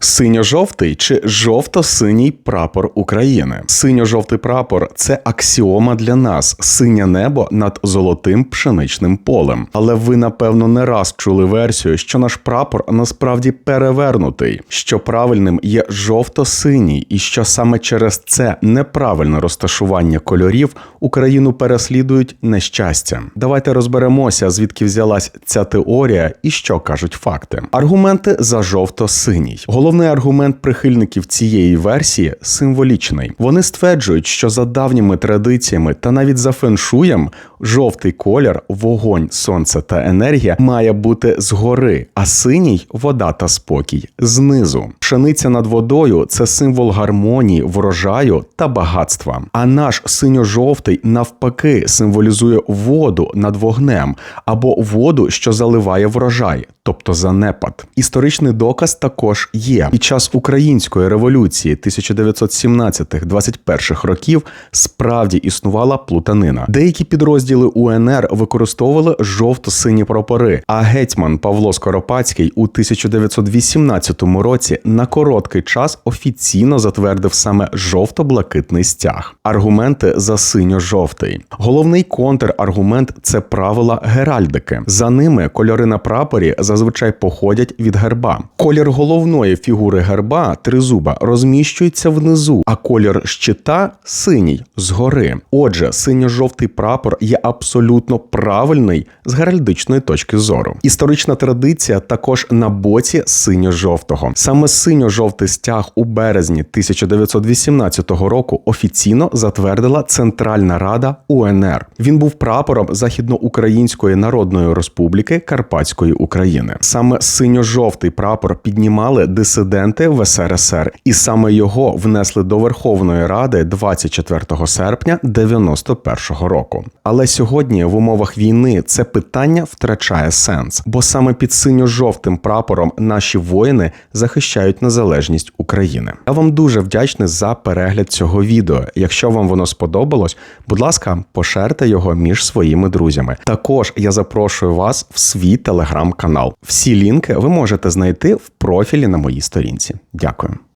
Синьо-жовтий чи жовто-синій прапор України. Синьо-жовтий прапор це аксіома для нас, синє небо над золотим пшеничним полем. Але ви, напевно, не раз чули версію, що наш прапор насправді перевернутий, що правильним є жовто-синій, і що саме через це неправильне розташування кольорів Україну переслідують нещастя. Давайте розберемося, звідки взялась ця теорія і що кажуть факти. Аргументи за жовто-синій. Головний аргумент прихильників цієї версії символічний. Вони стверджують, що за давніми традиціями та навіть за феншуєм жовтий колір, вогонь, сонце та енергія має бути згори, а синій вода та спокій знизу. Пшениця над водою це символ гармонії, врожаю та багатства. А наш синьо-жовтий навпаки символізує воду над вогнем або воду, що заливає врожай, тобто занепад. Історичний доказ також є. Під час української революції 1917-21 років справді існувала плутанина. Деякі підрозділи УНР використовували жовто-сині прапори. А гетьман Павло Скоропадський у 1918 році на короткий час офіційно затвердив саме жовто-блакитний стяг. Аргументи за синьо-жовтий. Головний контраргумент це правила геральдики. За ними кольори на прапорі зазвичай походять від герба. Колір головної фігури герба тризуба розміщується внизу, а колір щита синій згори. Отже, синьо-жовтий прапор є абсолютно правильний з геральдичної точки зору. Історична традиція також на боці синьо-жовтого. Саме синьо-жовтий стяг у березні 1918 року офіційно затвердила Центральна Рада УНР. Він був прапором Західноукраїнської Народної Республіки Карпатської України. Саме синьо-жовтий прапор піднімали дисиденти в СРСР, і саме його внесли до Верховної Ради 24 серпня 91 року. Але сьогодні в умовах війни це питання втрачає сенс, бо саме під синьо-жовтим прапором наші воїни захищають незалежність України. Я вам дуже вдячний за перегляд цього відео. Якщо вам воно сподобалось, будь ласка, пошерте його між своїми друзями. Також я запрошую вас в свій телеграм-канал. Всі лінки ви можете знайти в профілі на моїй сторінці. Дякую.